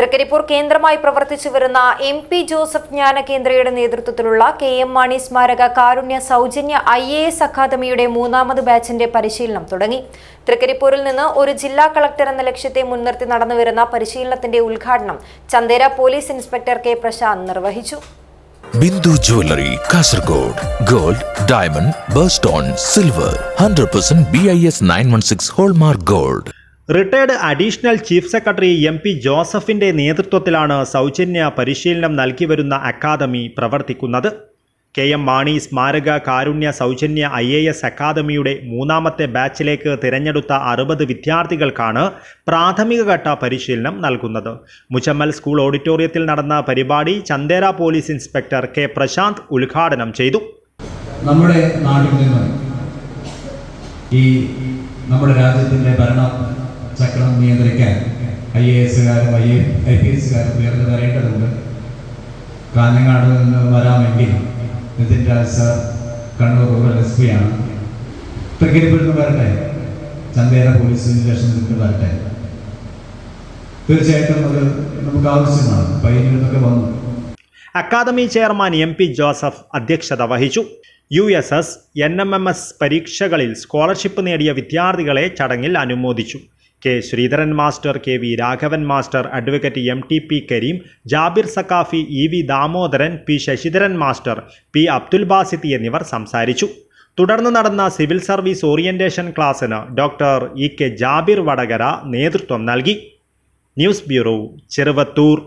തൃക്കരിപ്പൂർ കേന്ദ്രമായി പ്രവർത്തിച്ചു വരുന്ന എം പി ജോസഫ് ജ്ഞാനകേന്ദ്രയുടെ നേതൃത്വത്തിലുള്ള കെ എം മാണി സ്മാരക കാരുണ്യ സൗജന്യ ഐ എ എസ് അക്കാദമിയുടെ മൂന്നാമത് ബാച്ചിന്റെ പരിശീലനം തുടങ്ങി. തൃക്കരിപ്പൂരിൽ നിന്ന് ഒരു ജില്ലാ കളക്ടർ എന്ന ലക്ഷ്യത്തെ മുൻനിർത്തി നടന്നുവരുന്ന പരിശീലനത്തിന്റെ ഉദ്ഘാടനം Chandera police inspector K Prashant നിർവഹിച്ചു. Bindu jewellery Kasargod gold diamond birthstone silver hundred percent B I S nine one six hallmark gold. Retired additional chief secretary M P ജോസഫിന്റെ നേതൃത്വത്തിലാണ് സൗജന്യ പരിശീലനം നൽകി വരുന്ന അക്കാദമി പ്രവർത്തിക്കുന്നത്. കെ എം മാണി സ്മാരക കാരുണ്യ സൗജന്യ ഐ എ എസ് അക്കാദമിയുടെ മൂന്നാമത്തെ ബാച്ചിലേക്ക് തിരഞ്ഞെടുത്ത അറുപത് വിദ്യാർത്ഥികൾക്കാണ് പ്രാഥമികഘട്ട പരിശീലനം നൽകുന്നത്. മുച്ചമ്മൽ സ്കൂൾ ഓഡിറ്റോറിയത്തിൽ നടന്ന പരിപാടി Chandera police inspector K Prashant ഉദ്ഘാടനം ചെയ്തു. നമ്മുടെ നാട്ടിൽ നിന്ന് ഈ നമ്മുടെ രാജ്യത്തിന്റെ ഭരണ ചക്രം നിയന്ത്രിക്കാൻ ഐ എ എസുകാരും ഐ ഐ പി എസുകാരും ഉയർന്നു വരേണ്ടതുണ്ട് കാഞ്ഞങ്ങാട് നിന്ന് വരാമെങ്കിൽ Nithin Raj sir Kannur rural S P ആണ്. തൃക്കരിപ്പിൽ നിന്ന് വരട്ടെ. ചന്ദേര പോലീസ് സ്റ്റേഷനിൽ നിന്ന് വരട്ടെ. തീർച്ചയായിട്ടും അത് നമുക്ക് ആവശ്യമാണ്. നിന്നൊക്കെ വന്നു. Academy chairman M P Joseph അധ്യക്ഷത വഹിച്ചു. U S S N M M S പരീക്ഷകളിൽ സ്കോളർഷിപ്പ് നേടിയ വിദ്യാർത്ഥികളെ ചടങ്ങിൽ അനുമോദിച്ചു. K Sreedharan master K V Raghavan master advocate M T P Karim Jabir Sakhafi E V Damodaran P Sasidharan master P Abdul Basithi എന്നിവർ സംസാരിച്ചു. തുടർന്ന് നടന്ന civil service orientation ക്ലാസ്സിന് doctor E K Jabir Vadakara നേതൃത്വം നൽകി. News bureau Cheruvathur.